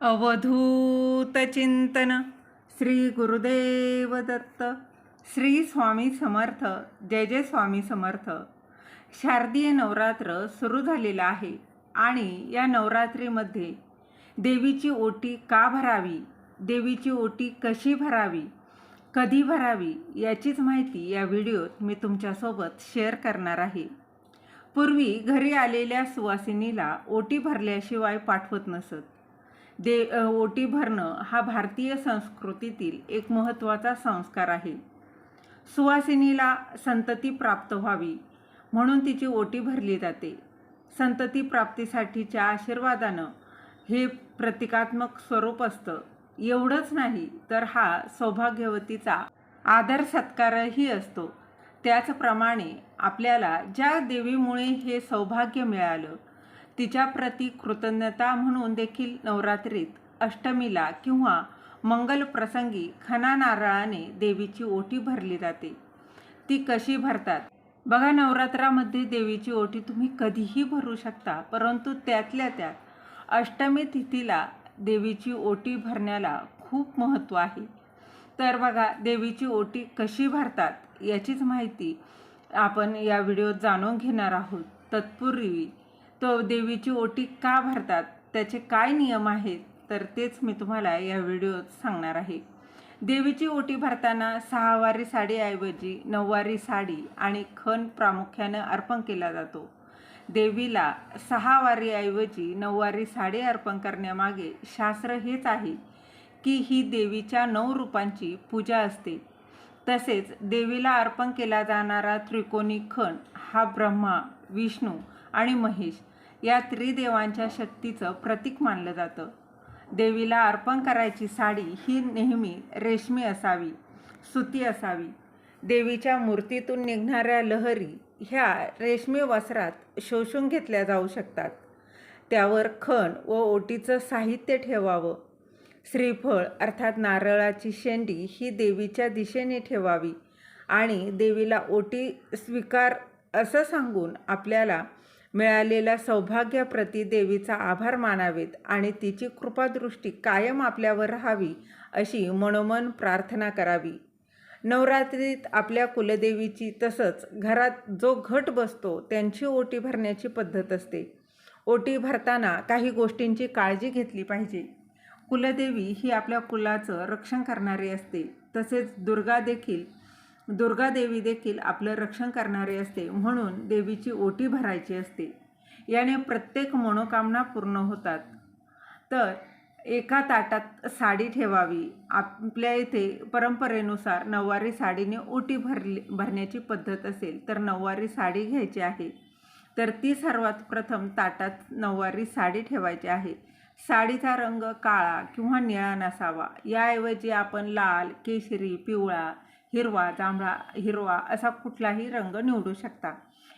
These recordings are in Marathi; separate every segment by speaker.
Speaker 1: अवधूत चिंतन श्री गुरुदेव दत्त श्री स्वामी समर्थ जय जय स्वामी समर्थ. शारदीय नवरात्र सुरू झालेलं आहे आणि या नवरात्रीमध्ये देवीची ओटी का भरावी देवीची ओटी कशी भरावी कधी भरावी याचीच माहिती या व्हिडिओत मी तुमच्यासोबत शेअर करणार आहे. पूर्वी घरी आलेल्या सुवासिनीला ओटी भरल्याशिवाय पाठवत नसत. दे ओटी भरणं हा भारतीय संस्कृतीतील एक महत्त्वाचा संस्कार आहे. सुवासिनीला संतती प्राप्त व्हावी म्हणून तिची ओटी भरली जाते. संतती प्राप्तीसाठीच्या आशीर्वादानं हे प्रतिकात्मक स्वरूप असतं. एवढंच नाही तर हा सौभाग्यवतीचा आदर सत्कारही असतो. त्याचप्रमाणे आपल्याला ज्या देवीमुळे हे सौभाग्य मिळालं तिच्याप्रती कृतज्ञता म्हणून देखील नवरात्रीत अष्टमीला किंवा मंगल प्रसंगी खना नारळाने देवीची ओटी भरली जाते. ती कशी भरतात? बघा नवरात्रामध्ये देवीची ओटी तुम्ही कधीही भरू शकता परंतु त्यातल्या त्यात अष्टमी तिथीला देवीची ओटी भरण्याला खूप महत्त्व आहे. तर बघा देवीची ओटी कशी भरतात याचीच माहिती आपण या व्हिडिओत जाणून घेणार आहोत. तत्पूर्वी तो देवीची ओटी का भरतात? त्याचे काय नियम आहेत? तर तेच मी तुम्हाला या व्हिडिओत सांगणार आहे. देवीची ओटी भरताना सहावारी साडीऐवजी नऊवारी साडी आणि खण प्रामुख्यानं अर्पण केला जातो. देवीला सहावारीऐवजी नऊवारी साडी अर्पण करण्यामागे शास्त्र हेच आहे की ही देवीच्या नऊ रूपांची पूजा असते. तसेच देवीला अर्पण केला जाणारा त्रिकोणी खण हा ब्रह्मा विष्णू आणि महेश या त्रिदेवांच्या शक्तीचं प्रतीक मानलं जातं. देवीला अर्पण करायची साडी ही नेहमी रेशमी असावी सुती असावी. देवीच्या मूर्तीतून निघणाऱ्या लहरी ह्या रेशमी वस्त्रात शोषून घेतल्या जाऊ शकतात. त्यावर खण व ओटीचं साहित्य ठेवावं. श्रीफळ अर्थात नारळाची शेंडी ही देवीच्या दिशेने ठेवावी आणि देवीला ओटी स्वीकार असं सांगून आपल्याला मिळालेल्या सौभाग्याप्रती देवीचा आभार मानावेत आणि तिची कृपादृष्टी कायम आपल्यावर राहावी अशी मनोमन प्रार्थना करावी. नवरात्रीत आपल्या कुलदेवीची तसंच घरात जो घट बसतो त्यांची ओटी भरण्याची पद्धत असते. ओटी भरताना काही गोष्टींची काळजी घेतली पाहिजे. कुलदेवी ही आपल्या कुलाचं रक्षण करणारी असते. तसेच दुर्गा देखील दुर्गा देवी देखील आपलं रक्षण करणारी असते म्हणून देवीची ओटी भरायची असते. याने प्रत्येक मनोकामना पूर्ण होतात. तर एका ताटात साडी ठेवावी. आपल्या इथे परंपरेनुसार नऊवारी साडीने ओटी भरली भरण्याची पद्धत असेल तर नऊवारी साडी घ्यायची आहे. तर ती सर्वात प्रथम ताटात नऊवारी साडी ठेवायची आहे. साडीचा रंग काळा किंवा निळा नसावा. याऐवजी आपण लाल केशरी पिवळा हिरवा जांभळा हिरवा असा कुठलाही रंग निवडू शकता.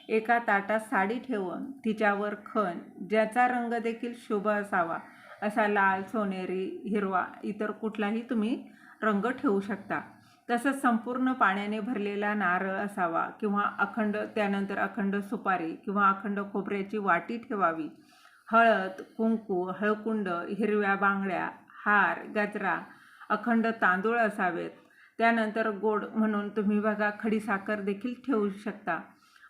Speaker 1: एका ताटात साडी ठेवून तिच्यावर खण ज्याचा रंग देखील शुभ असावा असा लाल सोनेरी हिरवा इतर कुठलाही तुम्ही रंग ठेवू शकता. तसंच संपूर्ण पाण्याने भरलेला नारळ असावा किंवा अखंड त्यानंतर अखंड सुपारी किंवा अखंड खोबऱ्याची वाटी ठेवावी. हळद कुंकू हळकुंड हिरव्या बांगड्या हार गजरा अखंड तांदूळ असावेत. त्यानंतर गोड म्हणून तुम्ही बघा खडीसाखर देखील ठेवू शकता.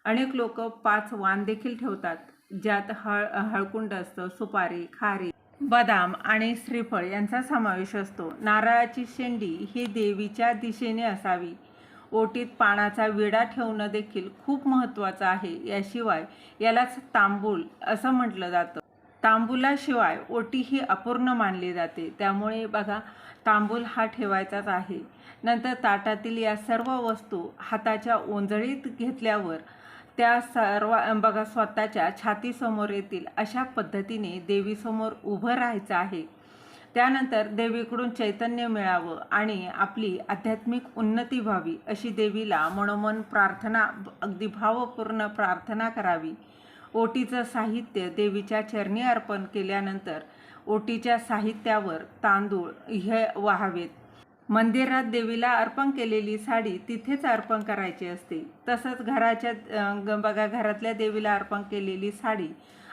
Speaker 1: अनेक लोक पाच वाण देखील ठेवतात ज्यात हळ हळकुंड असतं सुपारी खारी बदाम आणि श्रीफळ यांचा समावेश असतो. नारळाची शेंडी ही देवीच्या दिशेने असावी. ओटीत पानाचा विडा ठेवणं देखील खूप महत्त्वाचं आहे. याशिवाय यालाच तांबूल असं म्हटलं जातं. तांबुलाशिवाय ओटी ही अपूर्ण मानली जाते. त्यामुळे बघा तांबूल हा ठेवायचाच आहे. नंतर ताटातील या सर्व वस्तू हाताच्या ओंजळीत घेतल्यावर त्या सर्व बघा स्वतःच्या छातीसमोर येतील अशा पद्धतीने देवीसमोर उभं राहायचं आहे. त्यानंतर देवीकडून चैतन्य मिळावं आणि आपली आध्यात्मिक उन्नती व्हावी अशी देवीला मनोमन प्रार्थना अगदी भावपूर्ण प्रार्थना करावी. ओटीचं साहित्य देवीच्या चरणी अर्पण केल्यानंतर ओटीच्या साहित्यावर तांदूळ हे वाहावेत. मंदिरात देवीला अर्पण केलेली साडी तिथेच अर्पण करायची असते. तसंच घराच्या ग- बघा घरातल्या देवीला अर्पण केलेली साडी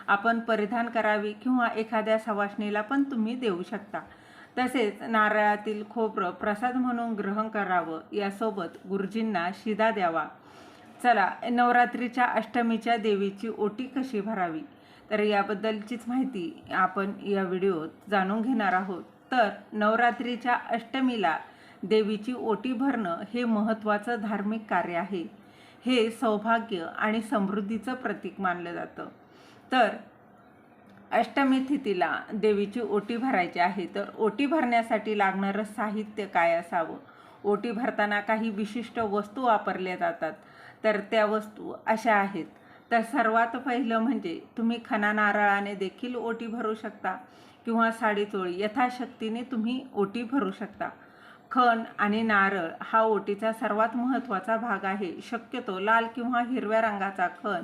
Speaker 1: आपण परिधान करावी किंवा एखाद्या सवासणीला पण तुम्ही देऊ शकता. तसेच नारळातील खोबरं प्रसाद म्हणून ग्रहण करावं यासोबत गुरुजींना शिदा द्यावा. चला नवरात्रीच्या अष्टमीच्या देवीची ओटी कशी भरावी? तर याबद्दलचीच माहिती आपण या व्हिडिओत जाणून घेणार आहोत. तर नवरात्रीच्या अष्टमीला देवीची ओटी भरणं हे महत्त्वाचं धार्मिक कार्य आहे. हे सौभाग्य आणि समृद्धीचं प्रतीक मानलं जातं. तर अष्टमी तिथीला देवीची ओटी भरायची आहे. तर ओटी भरण्यासाठी लागणारं साहित्य काय असावं? ओटी भरताना काही विशिष्ट वस्तू वापरल्या जातात. तर त्या वस्तू अशा आहेत. तर सर्वात पहिलं म्हणजे तुम्ही खना नारळाने देखील ओटी भरू शकता किंवा साडी चोळी यथाशक्तीने तुम्ही ओटी भरू शकता. खण आणि नारळ हा ओटीचा सर्वात महत्त्वाचा भाग आहे. शक्यतो लाल किंवा हिरव्या रंगाचा खण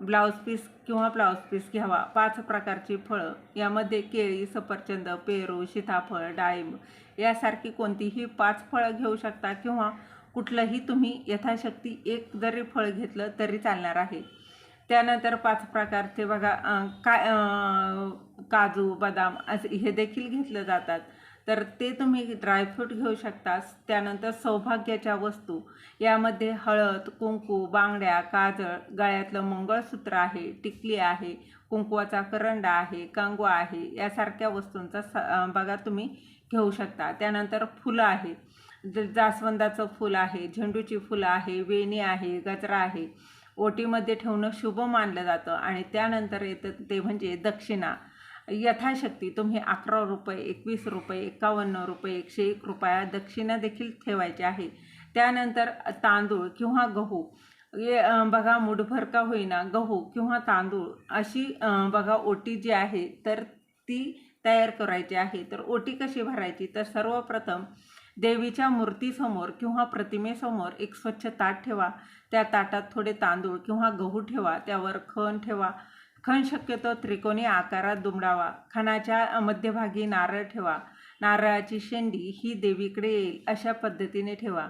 Speaker 1: ब्लाऊज पीस किंवा ब्लाऊज पीस घ्यावा. पाच प्रकारची फळं यामध्ये केळी सफरचंद पेरू सीताफळ डाळिंब यासारखी कोणतीही पाच फळं घेऊ शकता किंवा कुठलंही तुम्ही यथाशक्ती एक जरी फळ घेतलं तरी चालणार आहे. त्यानंतर पाच प्रकारचे बघा काय काजू बदाम असे हे देखील घेतलं जातात. तर ते तुम्ही ड्रायफ्रूट घेऊ शकता त्यानंतर सौभाग्याच्या वस्तू. यामध्ये हळद कुंकू बांगड्या काजळ गळ्यातलं मंगळसूत्र आहे टिकली आहे कुंकवाचा करंडा आहे कांगवा आहे यासारख्या वस्तूंचा स बघा तुम्ही घेऊ शकता. त्यानंतर फुलं आहेत ज जास्वंदाचं फुल आहे झेंडूची फुलं आहे वेणी आहे गजरा आहे. ओटीमध्ये ठेवणं शुभ मानलं जातं आणि त्यानंतर येतं ते म्हणजे दक्षिणा. यथाशक्ती तुम्ही अकरा रुपये एकवीस रुपये एकावन्न रुपये एकशे एक रुपया दक्षिणा देखील ठेवायची आहे. त्यानंतर तांदूळ किंवा गहू. ये बघा मुठभर का होईना गहू किंवा तांदूळ अशी बघा ओटी जी आहे तर ती तयार करायची आहे. तर ओटी कशी भरायची? तर सर्वप्रथम देवीच्या मूर्तीसमोर किंवा प्रतिमेसमोर एक स्वच्छ ताट ठेवा. त्या ताटात थोडे तांदूळ किंवा गहू ठेवा. त्यावर खण ठेवा. खण शक्यतो त्रिकोणी आकारात दुमडावा. खणाच्या मध्यभागी नारळ ठेवा. नारळाची शेंडी ही देवीकडे येईल अशा पद्धतीने ठेवा.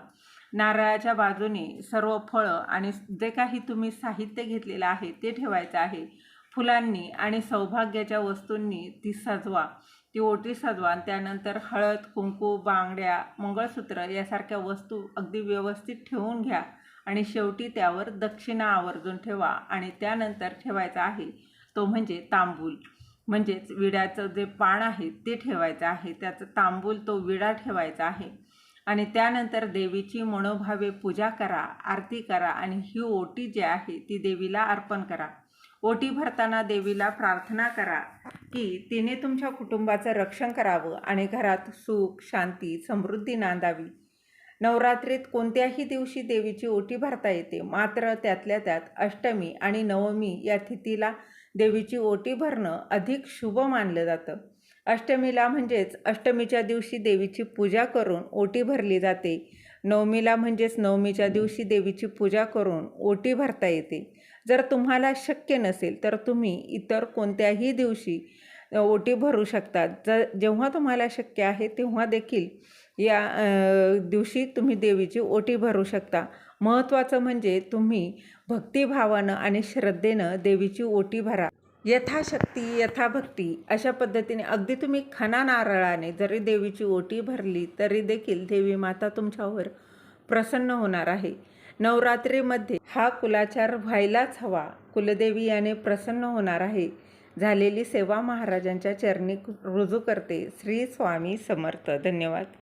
Speaker 1: नारळाच्या बाजूने सर्व फळं आणि जे काही तुम्ही साहित्य घेतलेलं आहे ते ठेवायचं आहे. फुलांनी आणि सौभाग्याच्या वस्तूंनी ती सजवा. ती ओटी सजवा त्यानंतर हळद कुंकू बांगड्या मंगळसूत्र यासारख्या वस्तू अगदी व्यवस्थित ठेवून घ्या आणि शेवटी त्यावर दक्षिणा आवर्जून ठेवा आणि त्यानंतर ठेवायचा आहे तो म्हणजे तांबूल. म्हणजेच विड्याचं जे पान आहे ते ठेवायचं आहे. त्याचं तांबूल तो विडा ठेवायचा आहे. आणि त्यानंतर देवीची मनोभावे पूजा करा आरती करा आणि ही ओटी जी आहे ती देवीला अर्पण करा. ओटी भरताना देवीला प्रार्थना करा की तिने तुमच्या कुटुंबाचं रक्षण करावं आणि घरात सुख शांती समृद्धी नांदावी. नवरात्रीत कोणत्याही दिवशी देवीची ओटी भरता येते. मात्र त्यातल्या त्यात अष्टमी आणि नवमी या तिथीला देवीची ओटी भरणं अधिक शुभ मानलं जातं. अष्टमीला म्हणजेच अष्टमीच्या दिवशी देवीची पूजा करून ओटी भरली जाते. नवमीला म्हणजेच नवमीच्या दिवशी देवीची पूजा करून ओटी भरता येते. जर तुम्हाला शक्य नसेल तर तुम्ही इतर कोणत्याही दिवशी ओटी भरू शकता. ज जेव्हा तुम्हाला शक्य आहे तेव्हा देखील या दिवशी तुम्ही देवीची ओटी भरू शकता. महत्त्वाचं म्हणजे तुम्ही भक्तिभावानं आणि श्रद्धेनं देवीची ओटी भरा. यथाशक्ती यथाभक्ती अशा पद्धतीने अगदी तुम्ही खना नारळाने जरी देवीची ओटी भरली तरी देखील देवी माता तुमच्यावर प्रसन्न होणार आहे. नवरात्रीमध्ये हा कुलाचार व्हायलाच हवा. कुलदेवी याने प्रसन्न होणार आहे. झालेली सेवा महाराजांच्या चरणी रुजू करते. श्री स्वामी समर्थ. धन्यवाद.